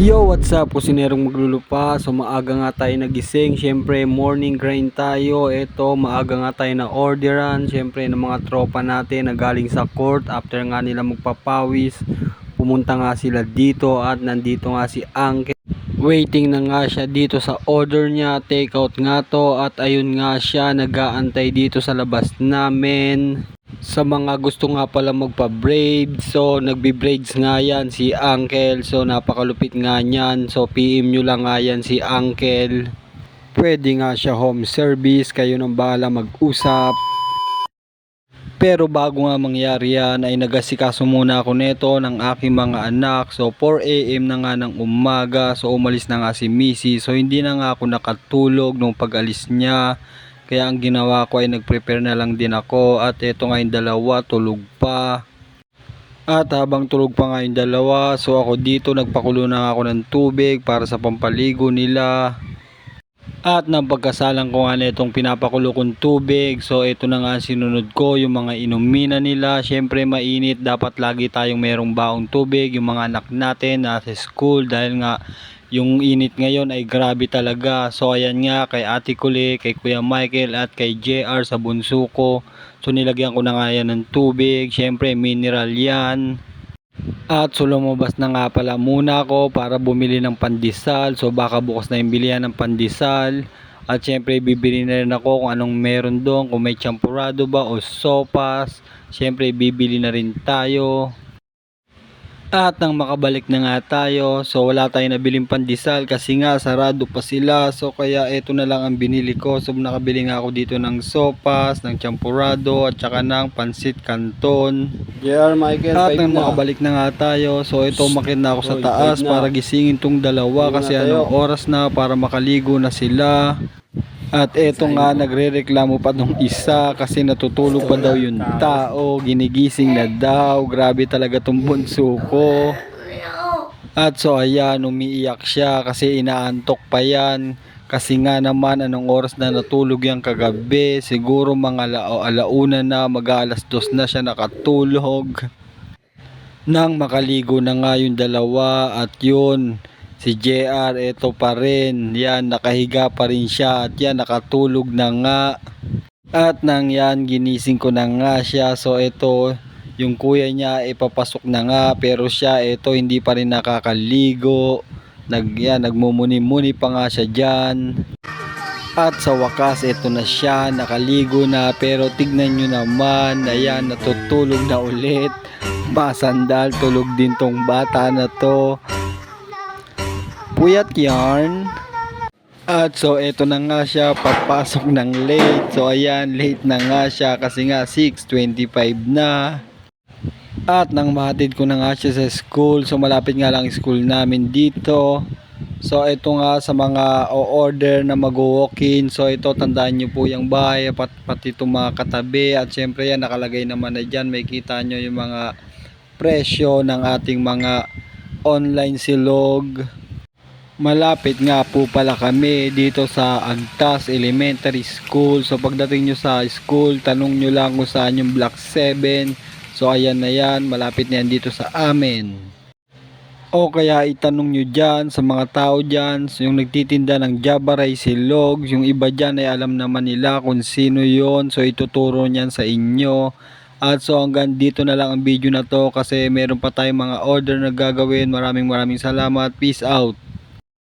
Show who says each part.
Speaker 1: Yo, what's up? Kusinerong maglulupa. So maaga nga tayo nagising. Siyempre, morning grind tayo. Ito, maaga nga tayo na orderan. Siyempre, ng mga tropa natin na galing sa court. After nga nila magpapawis, pumunta nga sila dito at nandito nga si Uncle. Waiting na nga siya dito sa order niya. Take out nga to. At ayun nga siya, nag-aantay dito sa labas namin sa mga gusto nga pala magpa-braid so nagbi-braids nga yan si Uncle. So napakalupit nga niyan. So PM nyo lang nga yan si Uncle. Pwede nga siya home service. Kayo nang bahala mag-usap. Pero bago nga mangyari yan ay nagasikaso muna ako neto ng aking mga anak. So 4am na nga ng umaga. So umalis na nga si Missy. So hindi na nga ako nakatulog nung pag-alis niya kaya ang ginawa ko ay nag-prepare na lang din ako at ito nga dalawa tulog pa. At habang tulog pa nga dalawa, so ako dito nagpakulo na ako ng tubig para sa pampaligo nila. At nang pagkasalang ko nga na itong pinapakulo kong tubig, so ito na nga sinunod ko, yung mga inumina nila. Siyempre mainit, dapat lagi tayong merong baong tubig, yung mga anak natin nasa school dahil nga yung init ngayon ay grabe talaga. So ayan nga kay Ate Kuli, kay Kuya Michael at kay JR sa bunso ko. So nilagyan ko na nga yan ng tubig. Siyempre mineral yan. At so lumabas na nga pala muna ako para bumili ng pandesal. So baka bukas na yung bilihan ng pandesal. At syempre bibili na rin ako kung anong meron doon. Kung may champurado ba o sopas. Syempre bibili na rin tayo. At nang makabalik na nga tayo, so wala tayong nabiling pandesal kasi nga sarado pa sila. So kaya ito na lang ang binili ko. So nakabili nga ako dito ng sopas, ng champurado at saka ng pansit canton.
Speaker 2: JR Michael,
Speaker 1: At nang
Speaker 2: na.
Speaker 1: makabalik na nga tayo, so ito umakit na ako sa taas para gisingin tong dalawa kasi anong oras na para makaligo na sila. At eto nga nagrereklamo pa nung isa kasi natutulog pa daw yung tao, ginigising na daw, grabe talaga tong bunso ko. At so ayan, umiiyak siya kasi inaantok pa yan. Kasi nga naman anong oras na natulog yan kagabi, siguro mga ala alauna na, mag alas dos na siya nakatulog. Nang makaligo na nga yung dalawa at yun, si JR eto pa rin, yan nakahiga pa rin siya at yan nakatulog na nga. At nang yan ginising ko na nga siya so ito yung kuya niya ipapasok na nga pero siya ito hindi pa rin nakakaligo. Nag, yan, nagmumuni-muni pa nga siya dyan. At sa wakas, ito na siya, nakaligo na. Pero tignan nyo naman, ayan, natutulog na ulit. Masandal, tulog din tong bata na to. Puyat yarn. At so, eto na nga siya, papasok ng late. So, ayan, late na nga siya kasi nga 6.25 na. At nang mahatid ko na nga siya sa school, so malapit nga lang school namin dito. So ito nga sa mga o-order na mag-walk-in. So ito tandaan nyo po yung bahay, pat, pati itong mga katabi. At syempre yan nakalagay naman na dyan. May kita nyo yung mga presyo ng ating mga online silog. Malapit nga po pala kami dito sa Agtas Elementary School. So pagdating nyo sa school, tanong nyo lang kung saan yung Block 7. So ayan na yan, malapit na yan dito sa amin. O kaya itanong nyo dyan sa mga tao dyan, yung nagtitinda ng Java Rice Silog, yung iba dyan ay alam naman nila kung sino yon So ituturo niyan sa inyo. At so hanggang dito na lang ang video na to kasi meron pa tayong mga order na gagawin. Maraming maraming salamat. Peace out.